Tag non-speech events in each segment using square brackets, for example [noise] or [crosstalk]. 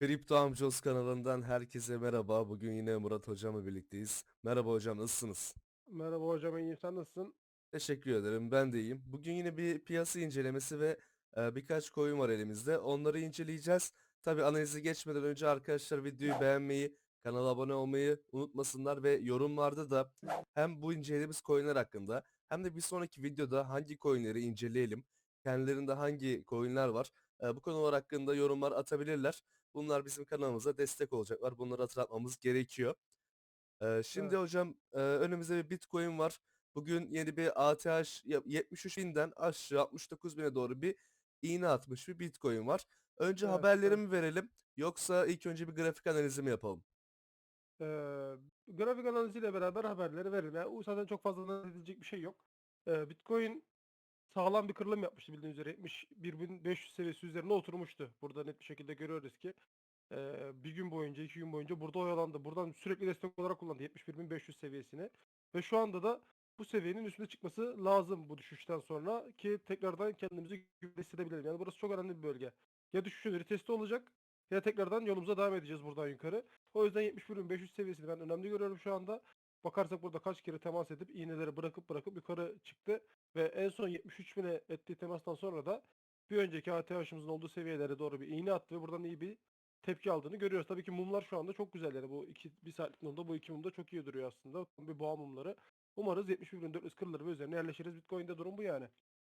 Kripto Amcos kanalından herkese merhaba. Bugün yine Murat hocamla birlikteyiz. Merhaba hocam nasılsınız? Merhaba hocam iyiyim sen nasılsın? Teşekkür ederim. Ben de iyiyim. Bugün yine bir piyasa incelemesi ve e, birkaç coin var elimizde. Onları inceleyeceğiz. Tabii analize geçmeden önce arkadaşlar videoyu beğenmeyi, kanala abone olmayı unutmasınlar ve yorumlarda da hem bu incelediğimiz coinler hakkında hem de bir sonraki videoda hangi coinleri inceleyelim, kendilerinde hangi coinler var, e, bu konular hakkında yorumlar atabilirler. Bunlar bizim kanalımıza destek olacaklar. Bunları hatırlatmamız gerekiyor. Ee, şimdi Evet. hocam e, önümüzde bir Bitcoin var. Bugün yeni bir ATH ya- 73 binden aşağı 69 bine doğru bir iğne atmış bir Bitcoin var. Önce Evet, evet. mi verelim yoksa ilk önce bir grafik analizi mi yapalım? Ee, grafik analiziyle beraber haberleri verelim. Yani o zaten çok fazla analiz edilecek bir şey yok. Ee, Bitcoin sağlam bir kırılım yapmıştı bildiğiniz üzere. 71.500 seviyesi üzerine oturmuştu. Burada net bir şekilde görüyoruz ki ee, bir gün boyunca, iki gün boyunca burada oyalandı. Buradan sürekli destek olarak kullandı 71.500 seviyesini. Ve şu anda da bu seviyenin üstüne çıkması lazım bu düşüşten sonra ki tekrardan kendimizi güvende hissedebilelim. Yani burası çok önemli bir bölge. Ya düşüşün retesti olacak ya tekrardan yolumuza devam edeceğiz buradan yukarı. O yüzden 71.500 seviyesini ben önemli görüyorum şu anda. Bakarsak burada kaç kere temas edip iğneleri bırakıp bırakıp yukarı çıktı. Ve en son 73.000'e ettiği temastan sonra da bir önceki ATH'ımızın olduğu seviyelere doğru bir iğne attı ve buradan iyi bir tepki aldığını görüyoruz. Tabii ki mumlar şu anda çok güzel yani bu iki, bir saatlik mumda bu iki mumda çok iyi duruyor aslında. Bir boğa mumları. Umarız 71.400 kırılır ve üzerine yerleşiriz. Bitcoin'de durum bu yani.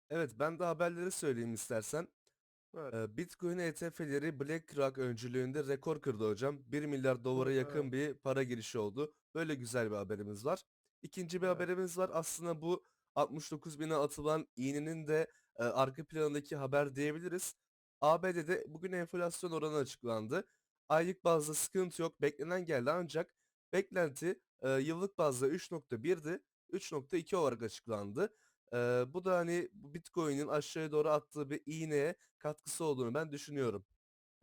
Evet ben de haberleri söyleyeyim istersen. Evet. Bitcoin ETF'leri BlackRock öncülüğünde rekor kırdı hocam. 1 milyar dolara yakın evet. bir para girişi oldu. Böyle güzel bir haberimiz var. İkinci bir Evet. haberimiz var. Aslında bu 69 bine atılan iğnenin de e, arka planındaki haber diyebiliriz. ABD'de bugün enflasyon oranı açıklandı. Aylık bazda sıkıntı yok. Beklenen geldi ancak beklenti e, yıllık bazda 3.1'di. 3.2 olarak açıklandı. E, bu da hani Bitcoin'in aşağıya doğru attığı bir iğneye katkısı olduğunu ben düşünüyorum.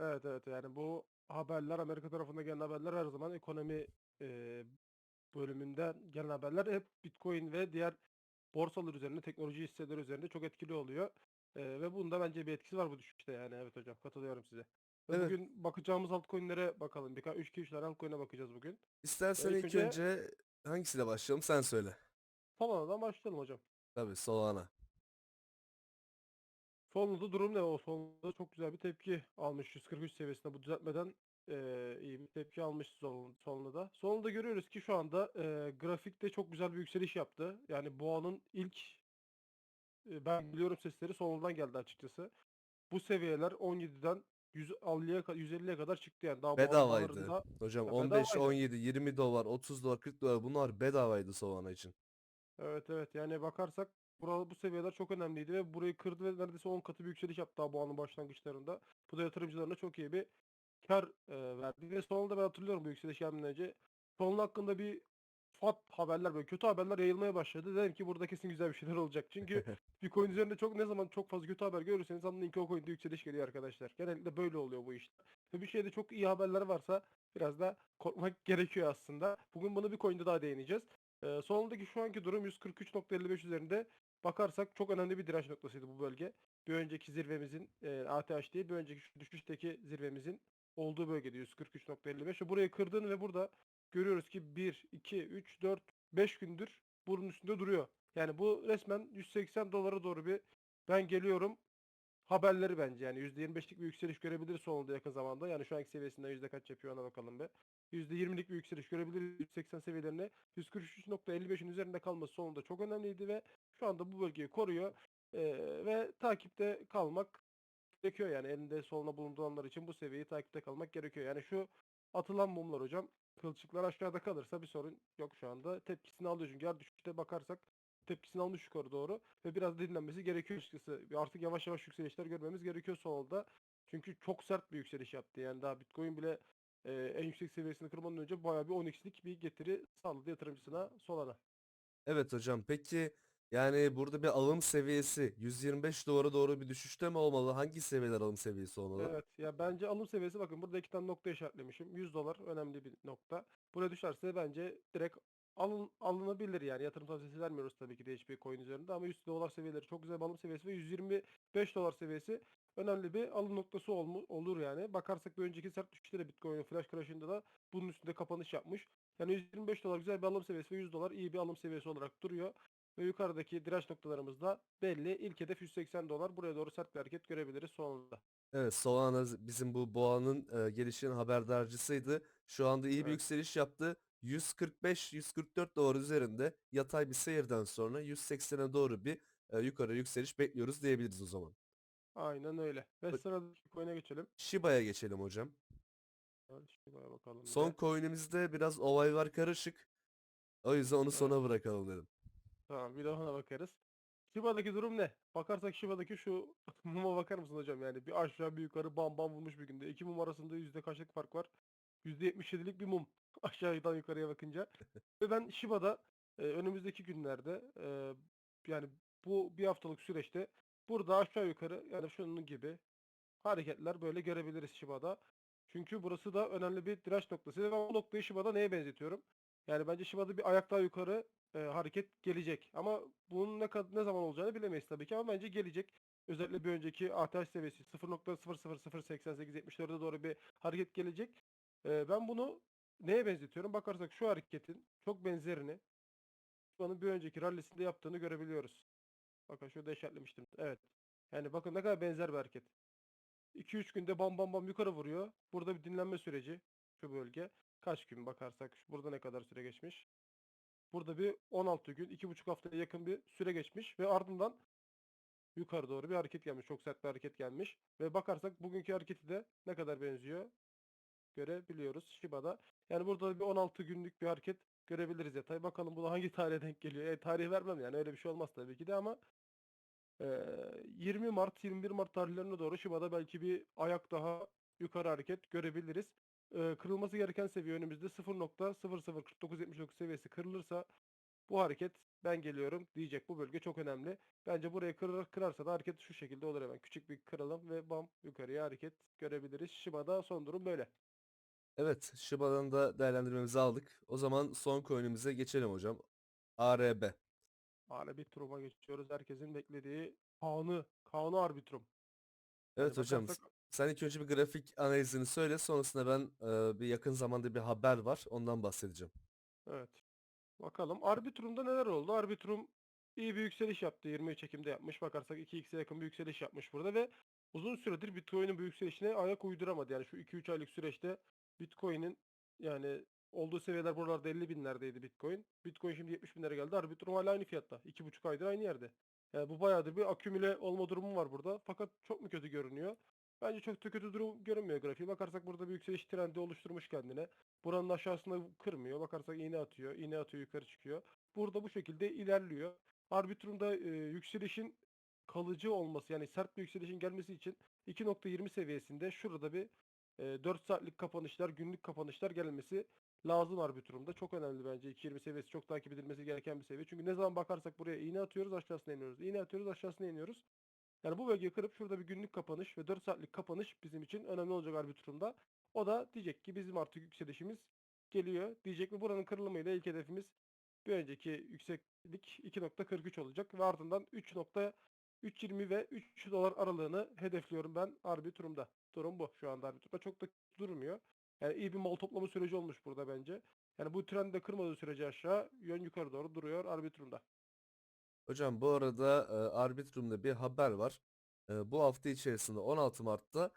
Evet evet yani bu haberler Amerika tarafında gelen haberler her zaman ekonomi e, bölümünde gelen haberler hep Bitcoin ve diğer borsalar üzerinde, teknoloji hisseleri üzerinde çok etkili oluyor. E, ve bunda bence bir etkisi var bu düşüşte yani evet hocam katılıyorum size. Ve Evet. bugün bakacağımız altcoin'lere bakalım. Birkaç 3 2 3 tane altcoin'e bakacağız bugün. İstersen ilk ilk önce önce hangisiyle başlayalım sen söyle. Solana'dan başlayalım hocam. Tabii Solana. Soluna'da durum ne? O Soluna'da çok güzel bir tepki almış 143 seviyesinde bu düzeltmeden eee, iyi bir tepki almış Sol- Soluna'da. Soluna'da görüyoruz ki şu anda eee, grafikte çok güzel bir yükseliş yaptı. Yani boğanın ilk e, ben biliyorum sesleri Soluna'dan geldi açıkçası. Bu seviyeler 17'den 150'ye ka- 150'ye kadar çıktı yani daha Bedavaydı. bağlarında Hocam Ya 15, bedavaydı. 17, 20 dolar, 30 dolar, 40 dolar bunlar bedavaydı Solana için. Evet evet yani bakarsak burada bu seviyeler çok önemliydi ve burayı kırdı ve neredeyse 10 katı bir yükseliş yaptı daha bu anın başlangıçlarında. Bu da yatırımcılarına çok iyi bir kar e, verdi ve sonunda ben hatırlıyorum bu yükseliş gelmeden önce. Sonun hakkında bir fat haberler böyle kötü haberler yayılmaya başladı. Dedim ki burada kesin güzel bir şeyler olacak. Çünkü [laughs] bir coin üzerinde çok ne zaman çok fazla kötü haber görürseniz anlayın ki o coin'de yükseliş geliyor arkadaşlar. Genellikle böyle oluyor bu işler. Ve bir şeyde çok iyi haberler varsa biraz da korkmak [laughs] gerekiyor aslında. Bugün bunu bir coin'de daha değineceğiz. Ee, sonundaki şu anki durum 143.55 üzerinde bakarsak çok önemli bir direnç noktasıydı bu bölge. Bir önceki zirvemizin e, ATH değil bir önceki düşüşteki zirvemizin olduğu bölgede 143.55 ve burayı kırdığını ve burada görüyoruz ki 1, 2, 3, 4, 5 gündür bunun üstünde duruyor. Yani bu resmen 180 dolara doğru bir ben geliyorum haberleri bence yani %25'lik bir yükseliş görebiliriz sonunda yakın zamanda. Yani şu anki seviyesinden yüzde kaç yapıyor ona bakalım be. %20'lik bir yükseliş görebiliriz 180 seviyelerine. 143.55'in üzerinde kalması sonunda çok önemliydi ve şu anda bu bölgeyi koruyor. Ee, ve takipte kalmak gerekiyor yani elinde soluna bulunduranlar için bu seviyeyi takipte kalmak gerekiyor. Yani şu atılan mumlar hocam kılçıklar aşağıda kalırsa bir sorun yok şu anda. Tepkisini alıyor çünkü her düşüşte bakarsak tepkisini almış yukarı doğru ve biraz dinlenmesi gerekiyor açıkçası. Artık yavaş yavaş yükselişler görmemiz gerekiyor solda. Çünkü çok sert bir yükseliş yaptı. Yani daha Bitcoin bile e, en yüksek seviyesini kırmadan önce bayağı bir 10x'lik bir getiri sağladı yatırımcısına Solana. Evet hocam peki yani burada bir alım seviyesi 125 dolara doğru bir düşüşte mi olmalı? Hangi seviyeler alım seviyesi olmalı? Evet ya bence alım seviyesi bakın burada iki tane nokta işaretlemişim. 100 dolar önemli bir nokta. Buraya düşerse bence direkt alın, alınabilir yani. Yatırım tavsiyesi vermiyoruz tabii ki de hiçbir coin üzerinde ama 100 dolar seviyeleri çok güzel bir alım seviyesi ve 125 dolar seviyesi önemli bir alım noktası olmu, olur yani. Bakarsak bir önceki sert düşüşte de Bitcoin'in flash crash'ında da bunun üstünde kapanış yapmış. Yani 125 dolar güzel bir alım seviyesi ve 100 dolar iyi bir alım seviyesi olarak duruyor. Ve yukarıdaki direnç noktalarımız da belli. İlk hedef 180 dolar. Buraya doğru sert bir hareket görebiliriz sonunda. Evet Solana bizim bu boğanın e, gelişinin haberdarcısıydı. Şu anda iyi bir Evet. yükseliş yaptı. 145-144 dolar üzerinde yatay bir seyirden sonra 180'e doğru bir e, yukarı yükseliş bekliyoruz diyebiliriz o zaman. Aynen öyle. Ve sıradaki coin'e geçelim. Shiba'ya geçelim hocam. Evet, Shiba'ya bakalım Son de. coin'imizde biraz olay var karışık. O yüzden onu Evet. sona bırakalım dedim. Tamam bir de ona bakarız. Shiba'daki durum ne? Bakarsak Shiba'daki şu [laughs] muma bakar mısın hocam yani bir aşağı bir yukarı bam bam vurmuş bir günde. İki mum arasında yüzde kaçlık fark var? %77'lik bir mum [laughs] aşağıdan yukarıya bakınca. Ve ben Shiba'da e, önümüzdeki günlerde e, yani bu bir haftalık süreçte burada aşağı yukarı yani şunun gibi hareketler böyle görebiliriz Shiba'da. Çünkü burası da önemli bir direnç noktası. Ve ben bu noktayı Shiba'da neye benzetiyorum? Yani bence Shiba'da bir ayak daha yukarı e, hareket gelecek. Ama bunun ne kadar ne zaman olacağını bilemeyiz tabii ki ama bence gelecek. Özellikle bir önceki ATH seviyesi 0.00078'lere doğru bir hareket gelecek. E, ben bunu neye benzetiyorum? Bakarsak şu hareketin çok benzerini Shiba'nın bir önceki rallisinde yaptığını görebiliyoruz. Bakın şurada işaretlemiştim. Evet. Yani bakın ne kadar benzer bir hareket. 2-3 günde bam bam bam yukarı vuruyor. Burada bir dinlenme süreci şu bölge. Kaç gün bakarsak burada ne kadar süre geçmiş? Burada bir 16 gün, 2,5 haftaya yakın bir süre geçmiş ve ardından yukarı doğru bir hareket gelmiş. Çok sert bir hareket gelmiş. Ve bakarsak bugünkü hareketi de ne kadar benziyor görebiliyoruz Shiba'da. Yani burada bir 16 günlük bir hareket görebiliriz yatay. Bakalım bu da hangi tarihe denk geliyor. E, tarih vermem yani öyle bir şey olmaz tabii ki de ama Eee, 20 Mart, 21 Mart tarihlerine doğru Shiba'da belki bir ayak daha yukarı hareket görebiliriz. Kırılması gereken seviye önümüzde 0.004979 seviyesi kırılırsa bu hareket ben geliyorum diyecek. Bu bölge çok önemli. Bence burayı kırar, kırarsa da hareket şu şekilde olur hemen. Küçük bir kırılım ve bam yukarıya hareket görebiliriz. Shiba'da son durum böyle. Evet, Shiba'dan da değerlendirmemizi aldık. O zaman son coin'imize geçelim hocam. ARB. Arbitrum'a geçiyoruz. Herkesin beklediği Kaan'ı, Kaan'ı arbitrum. Evet hocam, bakarsak sen ilk önce bir grafik analizini söyle. Sonrasında ben e, bir yakın zamanda bir haber var. Ondan bahsedeceğim. Evet. Bakalım Arbitrum'da neler oldu? Arbitrum iyi bir yükseliş yaptı. 23 Ekim'de yapmış. Bakarsak 2x'e yakın bir yükseliş yapmış burada ve uzun süredir Bitcoin'in bu yükselişine ayak uyduramadı. Yani şu 2-3 aylık süreçte Bitcoin'in yani olduğu seviyeler buralarda 50 binlerdeydi Bitcoin. Bitcoin şimdi 70 binlere geldi. Arbitrum hala aynı fiyatta. 2,5 aydır aynı yerde. Yani bu bayağıdır bir akümüle olma durumu var burada. Fakat çok mu kötü görünüyor? Bence çok da kötü durum görünmüyor grafiği. Bakarsak burada bir yükseliş trendi oluşturmuş kendine. Buranın aşağısına kırmıyor. Bakarsak iğne atıyor. iğne atıyor yukarı çıkıyor. Burada bu şekilde ilerliyor. Arbitrum'da e, yükselişin kalıcı olması yani sert bir yükselişin gelmesi için 2.20 seviyesinde şurada bir e, 4 saatlik kapanışlar, günlük kapanışlar gelmesi lazım Arbitrum'da. Çok önemli bence. 2.20 seviyesi çok takip edilmesi gereken bir seviye. Çünkü ne zaman bakarsak buraya iğne atıyoruz aşağısına iniyoruz. İğne atıyoruz aşağısına iniyoruz. Yani bu bölgeyi kırıp şurada bir günlük kapanış ve 4 saatlik kapanış bizim için önemli olacak Arbitrum'da. O da diyecek ki bizim artık yükselişimiz geliyor. Diyecek ve buranın kırılımıyla ilk hedefimiz bir önceki yükseklik 2.43 olacak ve ardından 3.320 ve 3 dolar aralığını hedefliyorum ben Arbitrum'da. Durum bu şu anda Arbitrum'da. Çok da durmuyor. Yani iyi bir mal toplama süreci olmuş burada bence. Yani bu trend de kırmadığı sürece aşağı yön yukarı doğru duruyor Arbitrum'da. Hocam bu arada e, Arbitrum'da bir haber var. E, bu hafta içerisinde 16 Mart'ta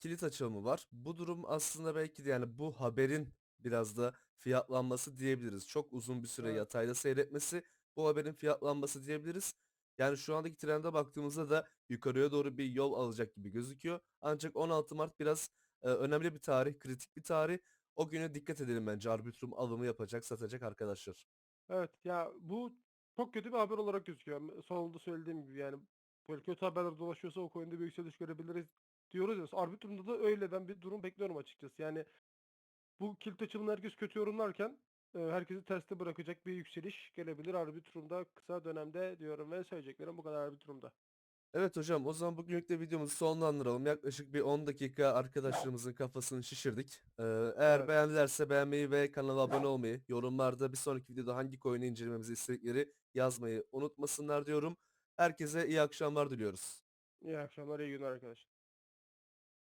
kilit açılımı var. Bu durum aslında belki de yani bu haberin biraz da fiyatlanması diyebiliriz. Çok uzun bir süre Evet. yatayda seyretmesi bu haberin fiyatlanması diyebiliriz. Yani şu andaki trende baktığımızda da yukarıya doğru bir yol alacak gibi gözüküyor. Ancak 16 Mart biraz e, önemli bir tarih, kritik bir tarih. O güne dikkat edelim bence Arbitrum alımı yapacak, satacak arkadaşlar. Evet ya bu çok kötü bir haber olarak gözüküyor. Sonunda söylediğim gibi yani böyle kötü haberler dolaşıyorsa o coin'de bir yükseliş görebiliriz diyoruz ya. Arbitrum'da da öyle ben bir durum bekliyorum açıkçası. Yani bu kilit açılımını herkes kötü yorumlarken e, herkesi terste bırakacak bir yükseliş gelebilir Arbitrum'da kısa dönemde diyorum ve söyleyeceklerim bu kadar Arbitrum'da. Evet hocam o zaman bugünlük de videomuzu sonlandıralım. Yaklaşık bir 10 dakika arkadaşlarımızın kafasını şişirdik. Ee, eğer Evet. beğendilerse beğenmeyi ve kanala abone olmayı, yorumlarda bir sonraki videoda hangi coin'i incelememizi istedikleri yazmayı unutmasınlar diyorum. Herkese iyi akşamlar diliyoruz. İyi akşamlar, iyi günler arkadaşlar.